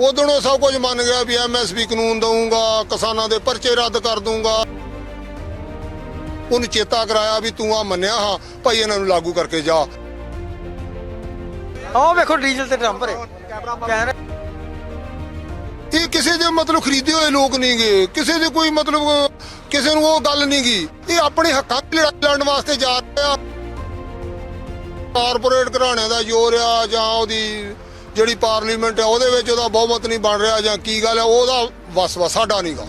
ਉਦੋਂ ਉਹ ਸਭ ਕੁਝ ਮੰਨ ਗਿਆ ਵੀ ਐਮਐਸਪੀ ਕਾਨੂੰਨ ਦਊਂਗਾ ਕਿਸਾਨਾਂ ਦੇ ਪਰਚੇ ਰੱਦ ਕਰ ਦਊਂਗਾ। ਉਹਨੂੰ ਚੇਤਾ ਕਰਾਇਆ ਵੀ ਤੂੰ ਆ ਮੰਨਿਆ ਹਾਂ ਭਾਈ ਇਹਨਾਂ ਨੂੰ ਲਾਗੂ ਕਰਕੇ ਜਾ। ਆਹ ਵੇਖੋ ਡੀਜ਼ਲ ਤੇ ਡੰਪ ਰੇ ਕਹਿ ਇਹ ਕਿਸੇ ਦੇ ਮਤਲਬ ਖਰੀਦੇ ਹੋਏ ਲੋਕ ਨਹੀਂਗੇ ਕਿਸੇ ਦੇ ਕੋਈ ਮਤਲਬ ਕਿਸੇ ਨੂੰ ਉਹ ਗੱਲ ਨਹੀਂਗੀ ਇਹ ਆਪਣੇ ਹੱਕਾਂ ਦੀ ਲੜਾਈ ਲੜਨ ਵਾਸਤੇ ਜਾ ਰਹੇ। ਕਾਰਪੋਰੇਟ ਘਰਾਣਿਆਂ ਦਾ ਜ਼ੋਰ ਆ ਜਾਂ ਉਹਦੀ ਜਿਹੜੀ ਪਾਰਲੀਮੈਂਟ ਹੈ, ਉਹਦੇ ਵਿੱਚ ਉਹਦਾ ਬਹੁਮਤ ਨਹੀਂ ਬਣ ਰਿਹਾ ਜਾਂ ਕੀ ਗੱਲ ਹੈ, ਉਹਦਾ ਵਸਵਾ ਸਾਡਾ ਨਹੀਂਗਾ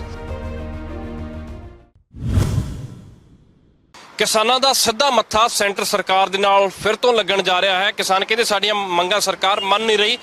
ਕਿਸਾਨਾਂ ਦਾ ਸਿੱਧਾ ਮੱਥਾ ਸੈਂਟਰ ਸਰਕਾਰ ਦੇ ਨਾਲ ਫਿਰ ਤੋਂ ਲੱਗਣ ਜਾ ਰਿਹਾ ਹੈ। ਕਿਸਾਨ ਕਹਿੰਦੇ ਸਾਡੀਆਂ ਮੰਗਾਂ ਸਰਕਾਰ ਮੰਨ ਨਹੀਂ ਰਹੀ।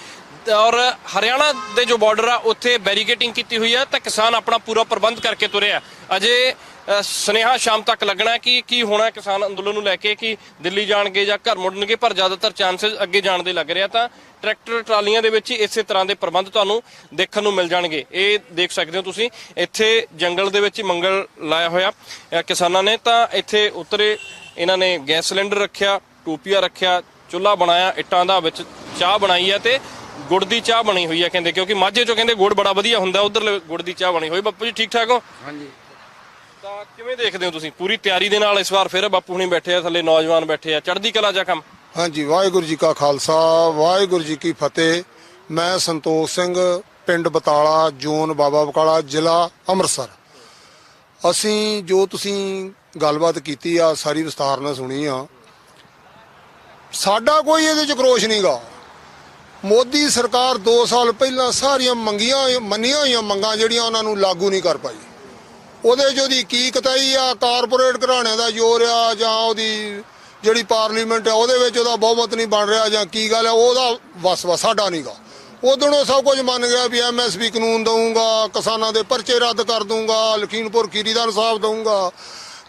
ਔਰ ਹਰਿਆਣਾ ਦੇ ਜੋ ਬਾਰਡਰ ਆ, ਉੱਥੇ ਬੈਰੀਕੇਟਿੰਗ ਕੀਤੀ ਹੋਈ ਹੈ ਤਾਂ ਕਿਸਾਨ ਆਪਣਾ ਪੂਰਾ ਪ੍ਰਬੰਧ ਕਰਕੇ ਤੁਰਿਆ ਅਜੇ ਸੁਨੇਹਾ ਸ਼ਾਮ ਤੱਕ ਲੱਗਣਾ ਕਿ ਕੀ ਹੋਣਾ ਕਿਸਾਨ ਅੰਦੋਲਨ ਨੂੰ ਲੈ ਕੇ, ਕਿ ਦਿੱਲੀ ਜਾਣਗੇ ਜਾਂ ਘਰ ਮੁੜਨਗੇ, ਪਰ ਜ਼ਿਆਦਾਤਰ ਚਾਂਸਸ ਅੱਗੇ ਜਾਣ ਦੇ ਲੱਗ ਰਿਹਾ ਤਾਂ ਟਰੈਕਟਰ ਟਰਾਲੀਆਂ ਦੇ ਵਿੱਚ ਹੀ ਇਸੇ ਤਰ੍ਹਾਂ ਦੇ ਪ੍ਰਬੰਧ ਤੁਹਾਨੂੰ ਦੇਖਣ ਨੂੰ ਮਿਲ ਜਾਣਗੇ। ਇਹ ਦੇਖ ਸਕਦੇ ਹੋ ਤੁਸੀਂ, ਇੱਥੇ ਜੰਗਲ ਦੇ ਵਿੱਚ ਹੀ ਮੰਗਲ ਲਾਇਆ ਹੋਇਆ ਕਿਸਾਨਾਂ ਨੇ ਤਾਂ ਇੱਥੇ ਉਤਰੇ, ਇਹਨਾਂ ਨੇ ਗੈਸ ਸਿਲੰਡਰ ਰੱਖਿਆ, ਟੋਪੀਆ ਰੱਖਿਆ, ਚੁੱਲ੍ਹਾ ਬਣਾਇਆ, ਇੱਟਾਂ ਦਾ ਵਿੱਚ ਚਾਹ ਬਣਾਈ ਹੈ ਤੇ ਗੁੜ ਦੀ ਚਾਹ ਬਣੀ ਹੋਈ ਹੈ ਕਹਿੰਦੇ ਕਿਉਂਕਿ ਮਾਝੇ ਚੋਂ ਕਹਿੰਦੇ ਗੁੜ ਬੜਾ ਵਧੀਆ ਹੁੰਦਾ ਉਧਰ ਗੁੜ ਦੀ ਚਾਹ ਬਣੀ ਹੋਈ। ਬਾਪੂ ਜੀ ਠੀਕ ਠਾਕ ਹੋ? ਹਾਂਜੀ। ਤਾਂ ਕਿਵੇਂ ਦੇਖਦੇ ਹੋ ਤੁਸੀਂ? ਪੂਰੀ ਤਿਆਰੀ ਦੇ ਨਾਲ ਇਸ ਵਾਰ ਫਿਰ ਬਾਪੂ ਹੁਣੀ ਬੈਠੇ ਆ ਥੱਲੇ ਨੌਜਵਾਨ ਬੈਠੇ ਆ। ਚੜ੍ਹਦੀ ਕਲਾ ਜਾਂ ਕੰਮ? ਹਾਂਜੀ ਵਾਹਿਗੁਰੂ ਜੀ ਕਾ ਖਾਲਸਾ ਵਾਹਿਗੁਰੂ ਜੀ ਕੀ ਫਤਿਹ। ਮੈਂ ਸੰਤੋਖ ਸਿੰਘ ਪਿੰਡ ਬਤਾਲਾ ਜ਼ੋਨ ਬਾਬਾ ਬਕਾਲਾ ਜ਼ਿਲ੍ਹਾ ਅੰਮ੍ਰਿਤਸਰ। ਅਸੀਂ ਜੋ ਤੁਸੀਂ ਗੱਲਬਾਤ ਕੀਤੀ ਆ ਸਾਰੀ ਵਿਸਤਾਰ ਨਾਲ ਸੁਣੀ ਆ। ਸਾਡਾ ਕੋਈ ਇਹਦੇ ਚ ਕਰੋਸ਼ ਨਹੀਂਗਾ ਮੋਦੀ ਸਰਕਾਰ 2 ਸਾਲ ਪਹਿਲਾਂ ਸਾਰੀਆਂ ਮੰਗੀਆਂ ਮੰਨੀਆਂ ਹੋਈਆਂ ਮੰਗਾਂ ਜਿਹੜੀਆਂ ਉਹਨਾਂ ਨੂੰ ਲਾਗੂ ਨਹੀਂ ਕਰ ਪਾਈ। ਉਹਦੇ 'ਚ ਉਹਦੀ ਕੀ ਕਤਾਈ ਆ, ਕਾਰਪੋਰੇਟ ਘਰਾਣਿਆਂ ਦਾ ਜ਼ੋਰ ਆ ਜਾਂ ਉਹਦੀ ਜਿਹੜੀ ਪਾਰਲੀਮੈਂਟ ਆ, ਉਹਦੇ ਵਿੱਚ ਉਹਦਾ ਬਹੁਮਤ ਨਹੀਂ ਬਣ ਰਿਹਾ ਜਾਂ ਕੀ ਗੱਲ ਆ, ਉਹਦਾ ਵਸਵਾ ਸਾਡਾ ਨਹੀਂਗਾ ਉਦੋਂ ਉਹ ਸਭ ਕੁਝ ਮੰਨ ਗਿਆ ਵੀ ਐਮਐਸਪੀ ਕਾਨੂੰਨ ਦਊਂਗਾ, ਕਿਸਾਨਾਂ ਦੇ ਪਰਚੇ ਰੱਦ ਕਰ ਦਊਂਗਾ, ਲਖੀਮਪੁਰ ਖੀਰੀ ਦਾ ਇਨਸਾਫ ਦਊਂਗਾ।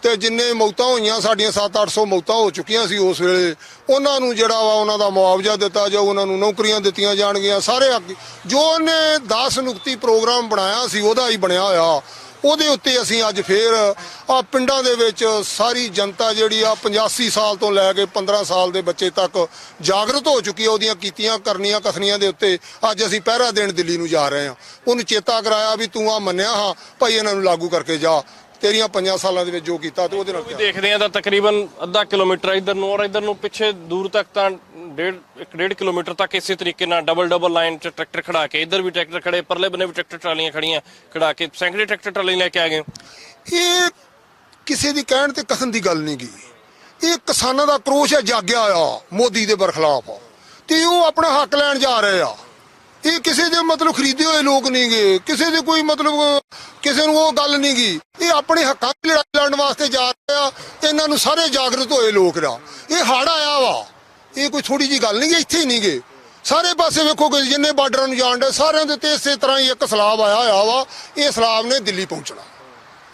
ਤੇ ਜਿੰਨੇ ਮੌਤਾਂ ਹੋਈਆਂ, ਸਾਡੀਆਂ 7-800 ਮੌਤਾਂ ਹੋ ਚੁੱਕੀਆਂ ਸੀ ਉਸ ਵੇਲੇ। ਉਹਨਾਂ ਨੂੰ ਜਿਹੜਾ ਵਾ, ਉਹਨਾਂ ਦਾ ਮੁਆਵਜ਼ਾ ਦਿੱਤਾ ਜਾਊ, ਉਹਨਾਂ ਨੂੰ ਨੌਕਰੀਆਂ ਦਿੱਤੀਆਂ ਜਾਣਗੀਆਂ। ਸਾਰੇ ਅੱਗੇ, ਜੋ ਉਹਨੇ 10 ਨੁਕਤੀ ਪ੍ਰੋਗਰਾਮ ਬਣਾਇਆ ਸੀ, ਉਹਦਾ ਹੀ ਬਣਿਆ ਹੋਇਆ। ਉਹਦੇ ਉੱਤੇ ਅਸੀਂ ਅੱਜ ਫੇਰ ਆ ਪਿੰਡਾਂ ਦੇ ਵਿੱਚ ਸਾਰੀ ਜਨਤਾ ਜਿਹੜੀ ਆ 85 ਸਾਲ ਤੋਂ ਲੈ ਕੇ 15 ਸਾਲ ਦੇ ਬੱਚੇ ਤੱਕ ਜਾਗਰਤ ਹੋ ਚੁੱਕੀ ਆ, ਉਹਦੀਆਂ ਕੀਤੀਆਂ, ਕਰਨੀਆਂ, ਕਥਨੀਆਂ ਦੇ ਉੱਤੇ ਅੱਜ ਅਸੀਂ ਪਹਿਰਾ ਦੇਣ ਦਿੱਲੀ ਨੂੰ ਜਾ ਰਹੇ ਹਾਂ। ਉਹਨੂੰ ਚੇਤਾ ਕਰਾਇਆ ਵੀ ਤੂੰ ਆ ਮੰਨਿਆ ਹਾਂ, ਭਾਈ ਇਹਨਾਂ ਨੂੰ ਲਾਗੂ ਕਰਕੇ ਜਾ। ਤੇਰੀਆਂ ਪੰਜਾਂ ਸਾਲਾਂ ਦੇ ਵਿੱਚ ਜੋ ਕੀਤਾ ਤੇ ਉਹਦੇ ਨਾਲ ਵੀ ਦੇਖਦੇ ਆ ਤਾਂ ਤਕਰੀਬਨ ਅੱਧਾ ਕਿਲੋਮੀਟਰ ਇਧਰ ਨੂੰ ਔਰ ਇਧਰ ਨੂੰ ਪਿੱਛੇ ਦੂਰ ਤੱਕ ਤਾਂ ਡੇਢ ਇੱਕ ਡੇਢ ਕਿਲੋਮੀਟਰ ਤੱਕ ਇਸੇ ਤਰੀਕੇ ਨਾਲ ਡਬਲ ਡਬਲ ਲਾਈਨ 'ਚ ਟਰੈਕਟਰ ਖੜਾ ਕੇ ਇਧਰ ਵੀ ਟਰੈਕਟਰ ਖੜੇ ਪਰਲੇ ਬੰਨੇ ਵੀ ਟਰੈਕਟਰ ਟਰਾਲੀਆਂ ਖੜੀਆਂ ਖੜਾ ਕੇ ਸੈਂਕੜੇ ਟਰੈਕਟਰ ਟਰਾਲੀ ਲੈ ਕੇ ਆ ਗਏ ਇਹ ਕਿਸੇ ਦੀ ਕਹਿਣ ਤੇ ਕਥਨ ਦੀ ਗੱਲ ਨਹੀਂ ਗੀ ਇਹ ਕਿਸਾਨਾਂ ਦਾ ਕਰੋਸ਼ ਹੈ ਜਾਗਿਆ ਆ ਮੋਦੀ ਦੇ ਬਰਖਲਾਫ। ਤੇ ਉਹ ਆਪਣਾ ਹੱਕ ਲੈਣ ਜਾ ਰਹੇ ਆ। ਇਹ ਕਿਸੇ ਦੇ ਮਤਲਬ ਖਰੀਦੇ ਹੋਏ ਲੋਕ ਨਹੀਂਗੇ ਕਿਸੇ ਦੇ ਕੋਈ ਮਤਲਬ ਕਿਸੇ ਨੂੰ ਉਹ ਗੱਲ ਨਹੀਂਗੀ ਇਹ ਆਪਣੇ ਹੱਕਾਂ ਦੀ ਲੜਾਈ ਲੜਨ ਵਾਸਤੇ ਜਾ ਰਹੇ ਆ। ਇਹਨਾਂ ਨੂੰ ਸਾਰੇ ਜਾਗਰਤ ਹੋਏ ਲੋਕ ਦਾ। ਇਹ ਹੜ ਆਇਆ ਵਾ। ਇਹ ਕੋਈ ਥੋੜੀ ਜੀ ਗੱਲ ਨਹੀਂ ਇੱਥੇ ਹੀ ਨਹੀਂਗੇ ਸਾਰੇ ਪਾਸੇ ਵੇਖੋ ਕਿ ਜਿੰਨੇ ਬਾਰਡਰਾਂ ਨੂੰ ਜਾਣ ਦੇ ਸਾਰਿਆਂ ਦੇ ਤੇ ਇਸੇ ਤਰ੍ਹਾਂ ਹੀ ਇੱਕ ਸਲਾਬ ਆਇਆ ਹੋਇਆ ਵਾ। ਇਹ ਸਲਾਬ ਨੇ ਦਿੱਲੀ ਪਹੁੰਚਣਾ।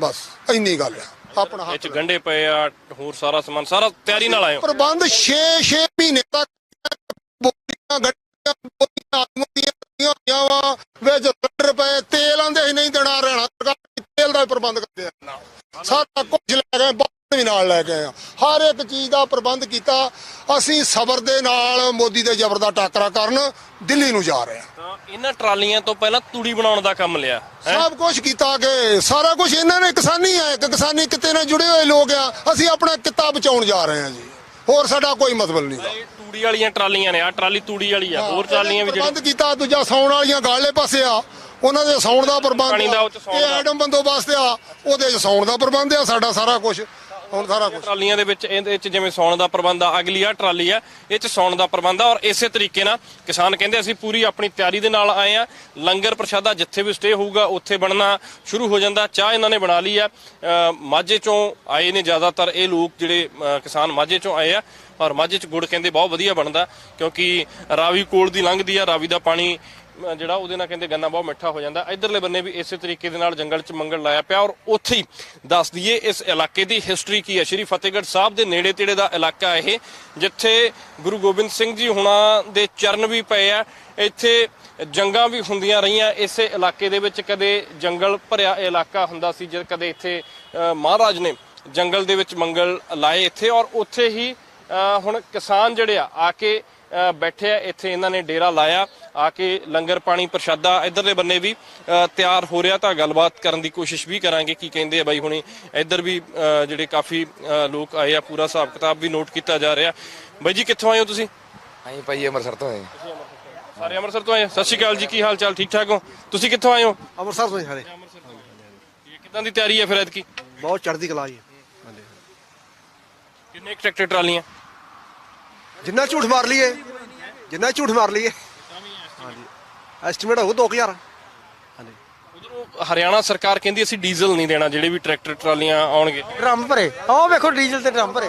ਬਸ ਇੰਨੀ ਗੱਲ ਆ। ਆਪਣਾ ਇਹ ਹੱਕ 'ਚ ਗੰਡੇ ਪਏ ਆ ਹੋਰ ਸਾਰਾ ਸਮਾਨ ਸਾਰਾ ਤਿਆਰੀ ਨਾਲ ਆਇਓ ਪ੍ਰਬੰਧ 6-6 ਮਹੀਨੇ ਤੱਕ ਬੋਲੀਆਂ ਗੱਡੀਆਂ ਦੀਆਂ ਲੱਗੀਆਂ ਹੋਈਆਂ ਵਾ ਵਿੱਚ ਲੱਡਰ ਪਏ ਤੇਲ ਆਂਦੇ ਸੀ ਨਹੀਂ ਦੇਣਾ ਰਹਿਣਾ। ਸਰਕਾਰ ਤੇਲ ਦਾ ਪ੍ਰਬੰਧ ਕਰਦੇ ਆ ਸਾਰਾ ਕੁਝ ਲੈ ਗਏ ਬਾਅਦ ਵੀ ਨਾਲ ਲੈ ਗਏ ਆ। ਹਰ ਇੱਕ ਚੀਜ਼ ਦਾ ਪ੍ਰਬੰਧ ਕੀਤਾ। ਅਸੀਂ ਸਬਰ ਦੇ ਨਾਲ ਮੋਦੀ ਦੇ ਜ਼ਬਰ ਦਾ ਟਾਕਰਾ ਕਰਨ ਦਿੱਲੀ ਨੂੰ ਜਾ ਰਹੇ ਆ। ਇਹਨਾਂ ਟਰਾਲੀਆਂ ਤੋਂ ਪਹਿਲਾਂ ਤੂੜੀ ਬਣਾਉਣ ਦਾ ਕੰਮ ਲਿਆ ਹੈਂ? ਸਭ ਕੁਝ ਕੀਤਾ ਕਿ ਸਾਰਾ ਕੁਝ ਇਹਨਾਂ ਨੇ ਕਿਸਾਨੀ ਆ ਇੱਕ ਕਿਸਾਨੀ ਕਿਤੇ ਨਾਲ ਜੁੜੇ ਹੋਏ ਲੋਕ ਆ। ਅਸੀਂ ਆਪਣਾ ਕਿੱਤਾ ਬਚਾਉਣ ਜਾ ਰਹੇ ਆ ਜੀ। ਹੋਰ ਸਾਡਾ ਕੋਈ ਮਤਲਬ ਨਹੀਂ। ਇਹ ਤੂੜੀ ਵਾਲੀਆਂ ਟਰਾਲੀਆਂ ਨੇ ਆ ਟਰਾਲੀ ਤੂੜੀ ਵਾਲੀ ਆ ਹੋਰ ਟਰਾਲੀਆਂ ਵੀ ਜਿਹੜੀਆਂ ਪ੍ਰਬੰਧ ਕੀਤਾ ਦੂਜਾ ਸੌਣ ਵਾਲੀਆਂ ਗਾਲੇ ਪਾਸੇ ਆ ਉਹਨਾਂ ਦੇ ਸੌਣ ਦਾ ਪ੍ਰਬੰਧ ਇਹ। ਐਡਮ ਬੰਦੋਬਸਤ ਆ ਉਹਦੇ ਚ ਸੌਣ ਦਾ ਪ੍ਰਬੰਧ ਆ ਸਾਡਾ ਸਾਰਾ ਕੁਝ ਹੁਣ ਸਾਰਾ ਕੁਝ ਟਰਾਲੀਆਂ ਦੇ ਵਿੱਚ, ਇਹਦੇ ਵਿੱਚ ਜਿਵੇਂ ਸੌਣ ਦਾ ਪ੍ਰਬੰਧ ਆ, ਅਗਲੀ ਆ ਟਰਾਲੀ ਆ, ਇਹ ਚ ਸੌਣ ਦਾ ਪ੍ਰਬੰਧ ਆ ਔਰ ਇਸੇ ਤਰੀਕੇ ਨਾਲ ਕਿਸਾਨ ਕਹਿੰਦੇ ਅਸੀਂ ਪੂਰੀ ਆਪਣੀ ਤਿਆਰੀ ਦੇ ਨਾਲ ਆਏ ਆ। ਲੰਗਰ ਪ੍ਰਸ਼ਾਦਾ ਜਿੱਥੇ ਵੀ ਸਟੇ ਹੋਊਗਾ, ਉੱਥੇ ਬਣਨਾ ਸ਼ੁਰੂ ਹੋ ਜਾਂਦਾ। ਚਾਹ ਇਹਨਾਂ ਨੇ ਬਣਾ ਲਈ ਆ। ਮਾਝੇ ਚੋਂ ਆਏ ਨੇ ਜ਼ਿਆਦਾਤਰ ਇਹ ਲੋਕ ਜਿਹੜੇ ਕਿਸਾਨ ਮਾਝੇ ਚੋਂ ਆਏ ਆ ਔਰ ਮਾਝੇ ਚ ਗੁੜ ਕਹਿੰਦੇ ਬਹੁਤ ਵਧੀਆ ਬਣਦਾ ਕਿਉਂਕਿ ਰਾਵੀ ਕੋਲ ਦੀ ਲੰਘਦੀ ਆ, ਰਾਵੀ ਦਾ ਪਾਣੀ ਜਿਹੜਾ ਉਹਦੇ ਨਾਲ ਕਹਿੰਦੇ ਗੰਨਾ ਬਹੁਤ ਮਿੱਠਾ ਹੋ ਜਾਂਦਾ। ਇਧਰਲੇ ਬੰਨੇ ਵੀ ਇਸੇ ਤਰੀਕੇ ਦੇ ਨਾਲ ਜੰਗਲ 'ਚ ਮੰਗਲ ਲਾਇਆ ਪਿਆ ਔਰ ਉੱਥੇ ਹੀ ਦੱਸ ਦਈਏ ਇਸ ਇਲਾਕੇ ਦੀ ਹਿਸਟਰੀ ਕੀ ਹੈ। ਸ਼੍ਰੀ ਫਤਿਹਗੜ੍ਹ ਸਾਹਿਬ ਦੇ ਨੇੜੇ ਤੇੜੇ ਦਾ ਇਲਾਕਾ ਇਹ, ਜਿੱਥੇ ਗੁਰੂ ਗੋਬਿੰਦ ਸਿੰਘ ਜੀ ਹੁਣਾਂ ਦੇ ਚਰਨ ਵੀ ਪਏ ਆ। ਇੱਥੇ ਜੰਗਾਂ ਵੀ ਹੁੰਦੀਆਂ ਰਹੀਆਂ। ਇਸੇ ਇਲਾਕੇ ਦੇ ਵਿੱਚ ਕਦੇ ਜੰਗਲ ਭਰਿਆ ਇਲਾਕਾ ਹੁੰਦਾ ਸੀ, ਜਦ ਕਦੇ ਇੱਥੇ ਮਹਾਰਾਜ ਨੇ ਜੰਗਲ ਦੇ ਵਿੱਚ ਮੰਗਲ ਲਾਏ ਇੱਥੇ ਔਰ ਉੱਥੇ ਹੀ ਹੁਣ ਕਿਸਾਨ ਜਿਹੜੇ ਆ ਆ ਕੇ ਬੈਠੇ ਆ ਇੱਥੇ ਇਹਨਾਂ ਨੇ ਡੇਰਾ ਲਾਇਆ ਆ ਕੇ ਲੰਗਰ ਪਾਣੀ ਪ੍ਰਸ਼ਾਦਾ ਇਧਰਲੇ ਬੰਨੇ ਵੀ ਤਿਆਰ ਹੋ ਰਿਹਾ ਤਾਂ ਗੱਲਬਾਤ ਕਰਨ ਦੀ ਕੋਸ਼ਿਸ਼ ਵੀ ਕਰਾਂਗੇ ਕੀ ਕਹਿੰਦੇ ਆ ਬਾਈ ਹੁਣੀ। ਇੱਧਰ ਵੀ ਜਿਹੜੇ ਕਾਫੀ ਲੋਕ ਆਏ ਆ ਪੂਰਾ ਹਿਸਾਬ ਕਿਤਾਬ ਵੀ ਨੋਟ ਕੀਤਾ ਜਾ ਰਿਹਾ। ਬਾਈ ਜੀ ਕਿੱਥੋਂ ਆਏ ਹੋ ਤੁਸੀਂ? ਅਸੀਂ ਭਾਈ ਅੰਮ੍ਰਿਤਸਰ ਤੋਂ ਆਏ ਸਾਰੇ ਅੰਮ੍ਰਿਤਸਰ ਤੋਂ ਆਏ? ਸਤਿ ਸ਼੍ਰੀ ਅਕਾਲ ਜੀ ਕੀ ਹਾਲ ਚਾਲ? ਠੀਕ ਠਾਕ ਹੋ? ਤੁਸੀਂ ਕਿੱਥੋਂ ਆਏ ਹੋ? ਅੰਮ੍ਰਿਤਸਰ ਤੋਂ ਹੀ ਸਾਰੇ। ਇਹ ਕਿੱਦਾਂ ਦੀ ਤਿਆਰੀ ਹੈ ਫਿਰ ਐਤਕੀ? ਬਹੁਤ ਚੜ੍ਹਦੀ ਕਲਾ ਜੀ। ਕਿੰਨੇ ਟਰੈਕਟਰ ਟਰਾਲੀਆਂ? ਜਿੰਨਾ ਝੂਠ ਮਾਰ ਲਈਏ ਜਿੰਨਾ ਝੂਠ ਮਾਰ ਲਈਏ। ਹਾਂਜੀ। ਐਸਟੀਮੇਟ ਹੋਊ 2000 ਹਾਂਜੀ। ਉਧਰੋਂ ਹਰਿਆਣਾ ਸਰਕਾਰ ਕਹਿੰਦੀ ਅਸੀਂ ਡੀਜ਼ਲ ਨਹੀਂ ਦੇਣਾ ਜਿਹੜੇ ਵੀ ਟਰੈਕਟਰ ਟਰਾਲੀਆਂ ਆਉਣਗੇ। ਡਰਮ ਭਰੇ। ਆਹ ਵੇਖੋ ਡੀਜ਼ਲ ਤੇ ਡਰਮ ਭਰੇ।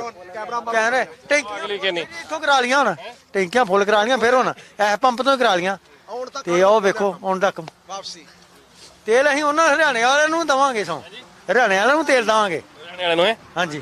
ਕਹਿ ਰਹੇ ਟੈਂਕ ਅਗਲੀ ਕਹਿੰਦੀ। ਇੱਥੋਂ ਕਰਾ ਲੀਆਂ ਹੁਣ। ਟੈਂਕੀਆਂ ਫੁੱਲ ਕਰਾ ਲੀਆਂ ਫਿਰ ਹੁਣ ਇਹ ਪੰਪ ਤੋਂ ਹੀ ਕਰਾ ਲੀਆਂ ਤੇ ਉਹ ਵੇਖੋ ਹੁਣ ਤੱਕ। ਵਾਪਸੀ। ਤੇਲ ਅਸੀਂ ਉਹਨਾਂ ਹਰਿਆਣੇ ਵਾਲਿਆਂ ਨੂੰ ਦਵਾਂਗੇ ਸੋ। ਹਰਿਆਣੇ ਵਾਲਿਆਂ ਨੂੰ ਤੇਲ ਦਵਾਂਗੇ। ਹਰਿਆਣੇ ਵਾਲਿਆਂ ਨੂੰ ਹਾਂਜੀ।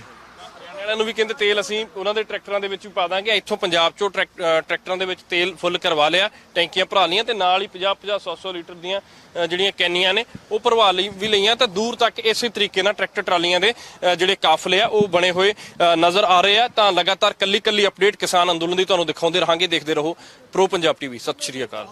ਵਾਲਿਆਂ ਨੂੰ ਵੀ ਕਹਿੰਦੇ ਤੇਲ ਅਸੀਂ ਉਹਨਾਂ ਦੇ ਟਰੈਕਟਰਾਂ ਦੇ ਵਿੱਚ ਵੀ ਪਾ ਦਾਂਗੇ। ਇੱਥੋਂ ਪੰਜਾਬ ਚੋਂ ਟਰੈਕ- ਟਰੈਕਟਰਾਂ ਦੇ ਵਿੱਚ ਤੇਲ ਫੁੱਲ ਕਰਵਾ ਲਿਆ, ਟੈਂਕੀਆਂ ਭਰਾ ਲੀਆਂ ਤੇ ਨਾਲ ਹੀ 50 50 100 100 ਲੀਟਰ ਦੀਆਂ ਜਿਹੜੀਆਂ ਕੈਨੀਆਂ ਨੇ, ਉਹ ਭਰਵਾ ਲਈ ਵੀ ਲਈਆਂ ਤਾਂ ਦੂਰ ਤੱਕ ਇਸੇ ਤਰੀਕੇ ਨਾਲ ਟਰੈਕਟਰ ਟਰਾਲੀਆਂ ਦੇ ਜਿਹੜੇ ਕਾਫਲੇ ਆ, ਉਹ ਬਣੇ ਹੋਏ ਨਜ਼ਰ ਆ ਰਹੇ ਆ। ਤਾਂ ਲਗਾਤਾਰ ਕੱਲੀ ਕੱਲੀ ਅਪਡੇਟ ਕਿਸਾਨ ਅੰਦੋਲਨ ਦੀ ਤੁਹਾਨੂੰ ਦਿਖਾਉਂਦੇ ਰਹਾਂਗੇ, ਦੇਖਦੇ ਰਹੋ ਪ੍ਰੋ ਪੰਜਾਬ ਟੀਵੀ ਸਤਿ ਸ਼੍ਰੀ ਅਕਾਲ।